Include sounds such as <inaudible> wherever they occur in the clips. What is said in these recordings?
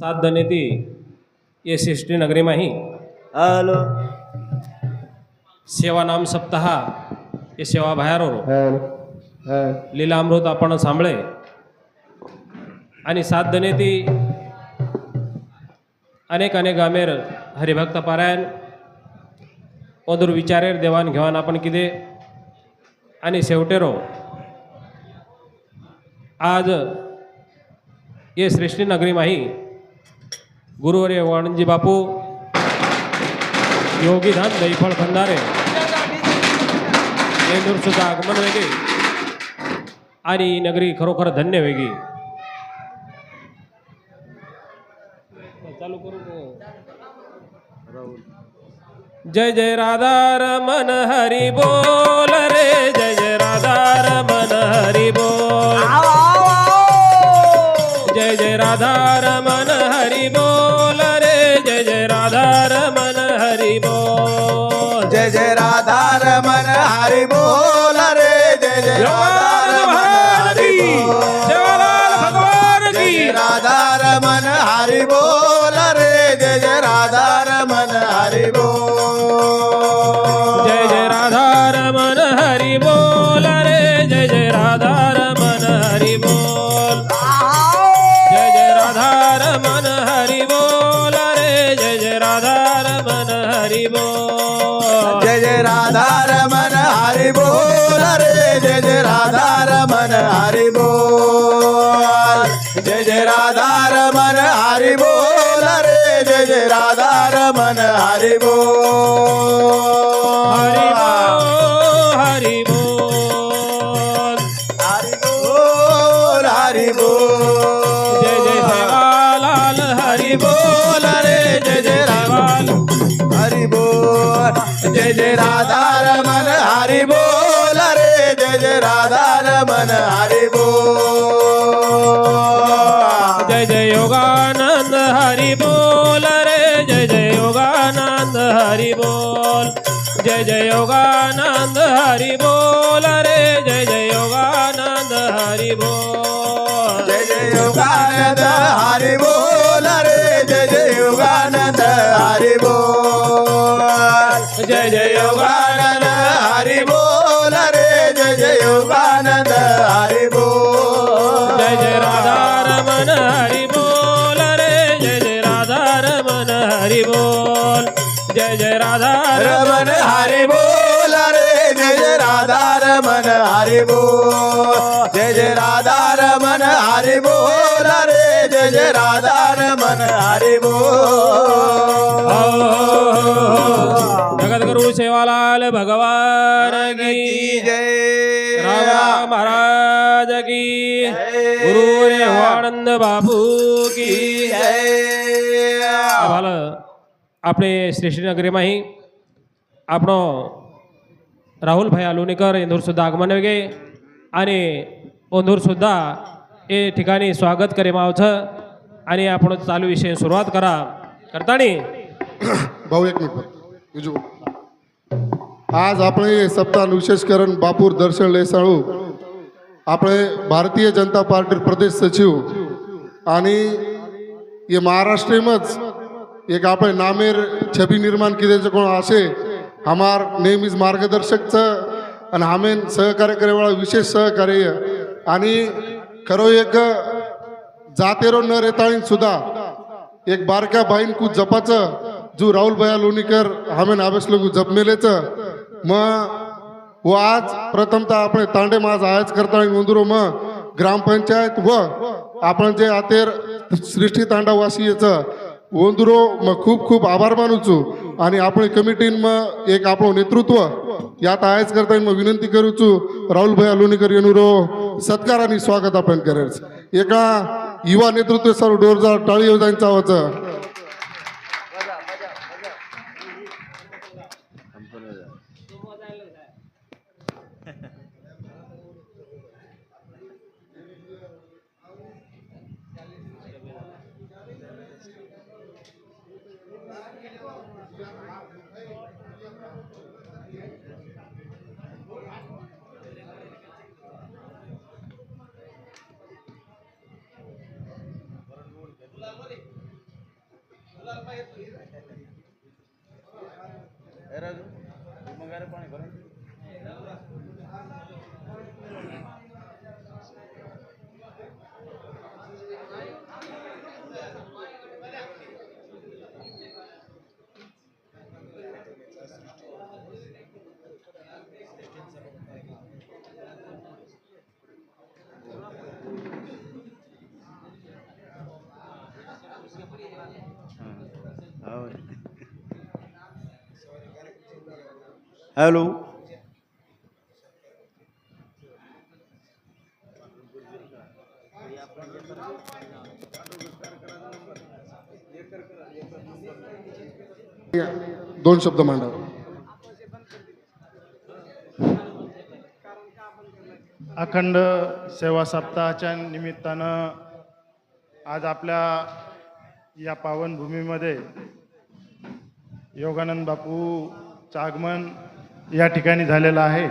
सात दनेती ये सृष्टी नगरीमाही हॅलो. सेवा नाम सप्ताह ये सेवा बाहेर लीला अमृत आपण सांभळे। आणि सात दनेती अनेक अनेक आमेर हरिभक्त पारायण ओदूर विचारेर देवाण घेवाण आपण किदे। आणि शेवटेरो आज ये सृष्टी नगरी माही। गुरुवर्य वाणंजी बापू योगीधाम दैफळ खंदारे सुद्धा आगमन वेगळे आणि नगरी खरोखर धन्य वेगळी चालू करू जय जय राधा रमन हरी बोल रे जय जय राधा रमन हरी बोल जय जय राधा रमन जय जय राधा रमन हरी बोल रे जय जय राधा रमन हरी बोल। सेवालाल भगवान जय की। जय राधा रमन हरी बोल रे। जय जय राधा रमन हरि बोल रे. जय जय राधा रमन हरि हरी बोल बोल. हरी हरि बोल बोल हरि बोल. जय जय सेवालाल हरी बोल रे. जय जय सेवाल हरि बोल. जय जय राधा हरी बोल रे जय जय योगानंद हरी बोल। जय जय योगानंद हरि बोल रे जय जय योगानंद हरि बोल। जय जय योगानंद हरि बोल रे जय जय योगानंद हरि बोल। जय जय राधा रमन हरी बोल रे जय जय राधा रमन हरी बोल। जय जय राधा रमन हरि बोल। रमन हरि बोल जय जय राधा रमन हरि बोल रे जय जय राधा रमन हरि बोल जगत गुरु सेवालाल भगवान की जय रामा महाराज की गुरु रेवानंद बापू की आम्हाला આપણે શ્રી શ્રીનગરીમાં આપણો રાહુલભાઈ આલુનીકર इंदूरसुद्धा आगमन वेगे आणि ओंदूरसुद्धा એ ठिकाणी स्वागत करेमा આવશે आणि आपण चालू विषय सुरुवात करा करतानी <coughs> भाऊ एक मिनिट બીજું આજ આપણે એ સપ્તાહ વિશેષકરણ બાપુર દર્શન લેસાળું આપણે ભારતીય જનતા પાર્ટી પ્રદેશ સચિવ आणि हे महाराष्ट्रीमच एक आपण नामेर छबी निर्माण केल्याचं कोण असे हमार नेहमीच मार्गदर्शकचं आणि हामेन सहकार्य करेवाळा विशेष सहकार्य. आणि खरो एक जातेरो न रेताळीन सुद्धा एक बारक्या बाईन कु जपाचं जो राहुल भया लोणीकर हामेन आवेस लोक जपमेलेचं मग व आज प्रथमतः आपण तांडे माझ आयच करता नोंदरो मग ग्रामपंचायत व आपण जे आतेर सृष्टी तांडावासीचं ओंदुरो म खूप खूप आभार मानू छू. आणि आपण कमिटीन म एक आपण नेतृत्व यात आयच करता मग विनंती करू छू. राहुल भाई अलोणीकर येणुरो सत्कार आणि स्वागत आपण करायचं एका युवा नेतृत्व सर्व डोरजा टाळी येऊ जाईन चावाचं हॅलो <laughs> दोन शब्द मांडा अखंड सेवा सप्ताहाच्या निमित्तानं आज आपल्या या पावनभूमीमध्ये योगानंद बापूचं आगमन या ठिकाणी झालेलं आहे.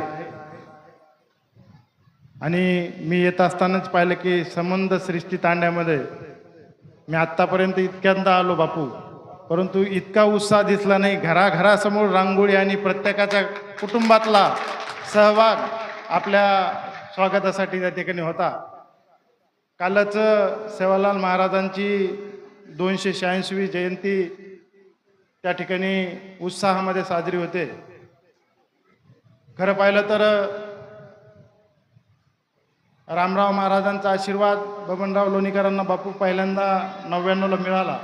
आणि मी येत असतानाच पाहिलं की संबंध सृष्टी तांड्यामध्ये मी आत्तापर्यंत इतक्यांदा आलो बापू. परंतु इतका उत्साह दिसला नाही. घराघरासमोर रांगोळी आणि प्रत्येकाच्या कुटुंबातला सहभाग आपल्या स्वागतासाठी त्या ठिकाणी होता. कालच सेवालाल महाराजांची दोनशे शहाऐंशीवी जयंती त्या ठिकाणी उत्साहामध्ये साजरी होते. खरं पाहिलं तर रामराव महाराजांचा आशीर्वाद बबनराव लोणीकरांना बापू पहिल्यांदा नव्याण्णवला मिळाला.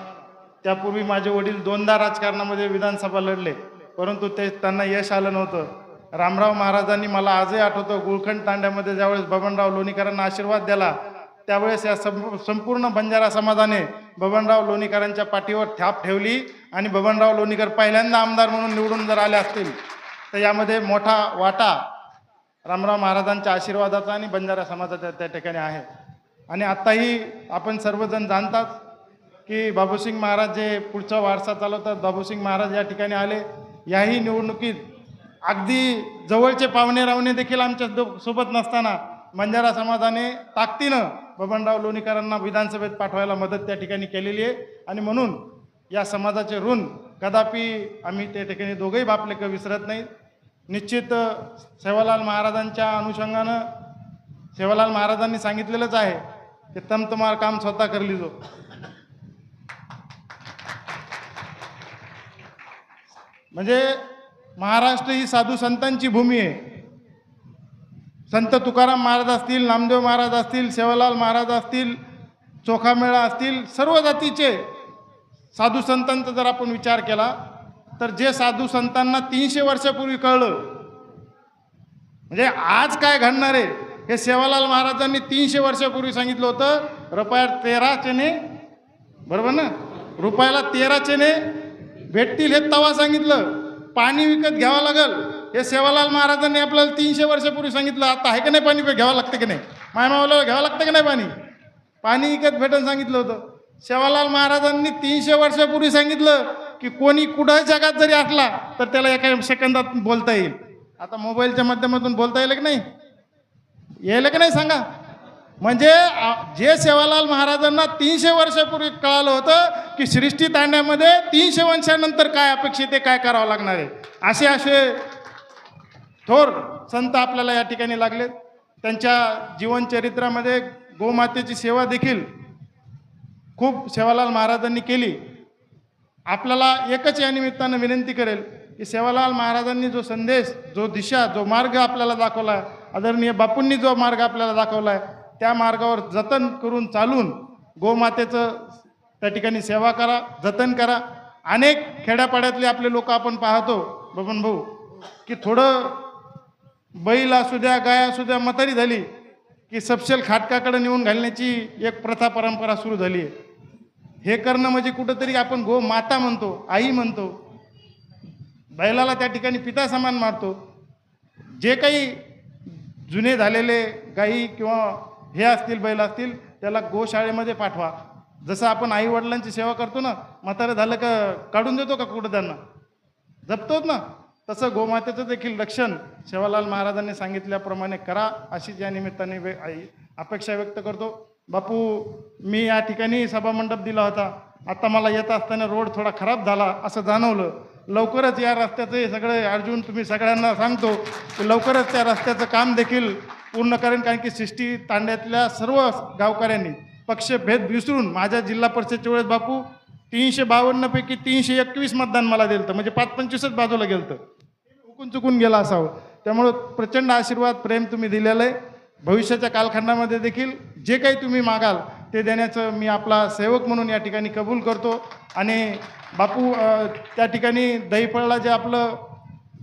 त्यापूर्वी माझे वडील दोनदा राजकारणामध्ये विधानसभा लढले परंतु ते त्यांना यश आलं नव्हतं. रामराव महाराजांनी मला आजही आठवतं गुळखंड तांड्यामध्ये ज्यावेळेस बबनराव लोणीकरांना आशीर्वाद दिला त्यावेळेस या सं संपूर्ण बंजारा समाजाने बबनराव लोणीकरांच्या पाठीवर थाप ठेवली आणि बबनराव लोणीकर पहिल्यांदा आमदार म्हणून निवडून जर आले असतील तर यामध्ये मोठा वाटा रामराव महाराजांच्या आशीर्वादाचा आणि बंजारा समाजाचा त्या ठिकाणी आहे. आणि आत्ताही आपण सर्वजण जाणतात की बाबूसिंग महाराज जे पुढचा वारसा चालवतात बाबूसिंग महाराज या ठिकाणी आले. याही निवडणुकीत अगदी जवळचे पाहुणे रावणे देखील आमच्या दो- सोबत नसताना बंजारा समाजाने ताकदीनं बबनराव लोणीकरांना विधानसभेत पाठवायला मदत त्या ठिकाणी केलेली आहे. आणि म्हणून या समाजाचे ऋण कदापि आम्ही त्या ठिकाणी दोघंही बापलेकं विसरत नाही. निश्चित सेवालाल महाराजांच्या अनुषंगानं सेवालाल महाराजांनी सांगितलेलंच आहे की तम काम स्वतः करली जो म्हणजे महाराष्ट्र ही साधू संतांची भूमी आहे. संत तुकाराम महाराज असतील नामदेव महाराज असतील सेवालाल महाराज असतील चोखामेळा असतील सर्व जातीचे साधू संतांचा जर आपण विचार केला तर जे साधू संतांना तीनशे वर्षापूर्वी कळलं म्हणजे आज काय घडणार आहे हे सेवालाल महाराजांनी तीनशे वर्षापूर्वी सांगितलं होतं रुपया तेरा चेने बरोबर ना? रुपयाला तेरा चेने भेटतील हे तवा सांगितलं. पाणी विकत घ्यावं लागल. हे सेवालाल महाराजांनी आपल्याला तीनशे वर्षापूर्वी सांगितलं आता आहे का नाही पाणी घ्यावं लागतं की नाही? मायमावला घ्यावं लागतं की नाही पाणी? पाणी विकत भेटून सांगितलं होतं. सेवालाल महाराजांनी तीनशे वर्षापूर्वी सांगितलं की कोणी कुठं जगात जरी असला तर त्याला एका सेकंदात बोलता येईल. आता मोबाईलच्या माध्यमातून बोलता येईल की नाही? यायला की नाही सांगा? म्हणजे जे सेवालाल महाराजांना तीनशे वर्षापूर्वी कळालं होतं की सृष्टी तांड्यामध्ये तीनशे वर्षानंतर काय अपेक्षित आहे काय करावं लागणार आहे? असे असे थोर संत आपल्याला या ठिकाणी लागलेत त्यांच्या जीवनचरित्रामध्ये गोमातेची सेवा देखील खूप सेवालाल महाराजांनी केली. आपल्याला एकच या निमित्तानं विनंती करेल की सेवालाल महाराजांनी जो संदेश जो दिशा जो मार्ग आपल्याला दाखवला आदरणीय बापूंनी जो मार्ग आपल्याला दाखवला आहे त्या मार्गावर जतन करून चालून गोमातेचं त्या ठिकाणी सेवा करा जतन करा. अनेक खेड्यापाड्यातले आपले लोक आपण पाहतो बबन भाऊ की थोडं बैल असू द्या गाय असू द्या म्हातारी झाली की सपशेल खाटकाकडे नेऊन घालण्याची एक प्रथा परंपरा सुरू झाली आहे. हे करणं म्हणजे कुठंतरी आपण गो माता म्हणतो आई म्हणतो. बैलाला त्या ठिकाणी पिता समान मारतो जे काही जुने झालेले गाई किंवा हे असतील बैल असतील त्याला गोशाळेमध्ये पाठवा. जसं आपण आई वडिलांची सेवा करतो ना म्हातारं झालं का काढून देतो का कुठं त्यांना जपतोच ना. तसं गोमातेचं देखील रक्षण सेवालाल महाराजांनी सांगितल्याप्रमाणे करा अशी या निमित्ताने वे- आई- अपेक्षा व्यक्त करतो. बापू मी या ठिकाणी सभामंडप दिला होता. आता मला येत असताना रोड थोडा खराब झाला असं जाणवलं. लवकरच या रस्त्याचं हे सगळे अर्जुन तुम्ही सगळ्यांना सांगतो की लवकरच त्या रस्त्याचं काम देखील पूर्ण करेन कारण की सिष्टी तांड्यातल्या सर्व गावकऱ्यांनी पक्षभेद विसरून माझ्या जिल्हा परिषदच्या वेळेस बापू तीनशे बावन्नपैकी तीनशे एकवीस मतदान मला दिलं होतं. म्हणजे पाच पंचवीसच बाजूला गेलं होतं. हुकून चुकून गेला असावं त्यामुळं प्रचंड आशीर्वाद प्रेम तुम्ही दिलेलं आहे भविष्याच्या कालखंडामध्ये देखील जे काही तुम्ही मागाल ते देण्याचं मी आपला सेवक म्हणून या ठिकाणी कबूल करतो आणि बापू त्या ठिकाणी दहीफळला जे आपलं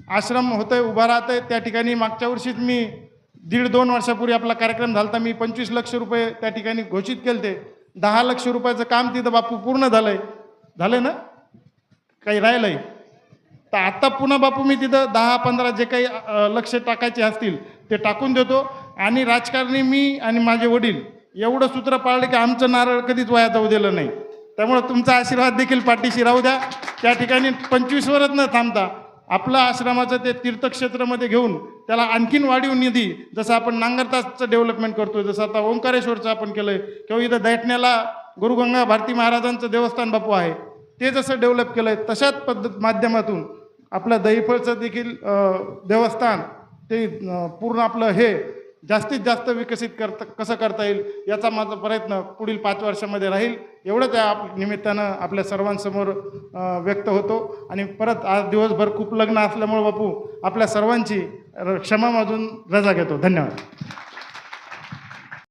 आश्रम होतं आहे उभा राहतं आहे त्या ठिकाणी मागच्या वर्षीच मी दीड दोन वर्षापूर्वी आपला कार्यक्रम झाला होता मी पंचवीस लक्ष रुपये त्या ठिकाणी घोषित केले ते दहा लक्ष रुपयाचं काम तिथं बापू पूर्ण झालं आहे झालं ना? काही राहिलं आहे तर आत्ता पुन्हा बापू मी तिथं दहा पंधरा जे काही लक्ष टाकायचे असतील ते टाकून देतो. आणि राजकारणी मी आणि माझे वडील एवढं सूत्र पाळलं की आमचं नारळ कधीच वाया जाऊ दिलं नाही. त्यामुळं तुमचा आशीर्वाद देखील पाठीशी राहू द्या. त्या ठिकाणी पंचवीसवरच न थांबता आपलं आश्रमाचं ते तीर्थक्षेत्रामध्ये घेऊन त्याला आणखीन वाढीव निधी जसं आपण नांगरताचं डेव्हलपमेंट करतोय जसं आता ओंकारेश्वरचं आपण केलं आहे किंवा इथं दैठण्याला गुरुगंगा भारती महाराजांचं देवस्थान बापू आहे ते जसं डेव्हलप केलं आहे तशाच पद्धत माध्यमातून आपलं दहीफळचं देखील देवस्थान ते पूर्ण आपलं हे जास्तीत जास्त विकसित करता कसं करता येईल याचा माझा प्रयत्न पुढील पाच वर्षामध्ये राहील. एवढंच या आप निमित्तानं आपल्या सर्वांसमोर व्यक्त होतो. आणि परत आज दिवसभर खूप लग्न असल्यामुळे बापू आपल्या सर्वांची क्षमा माजून रजा घेतो. धन्यवाद.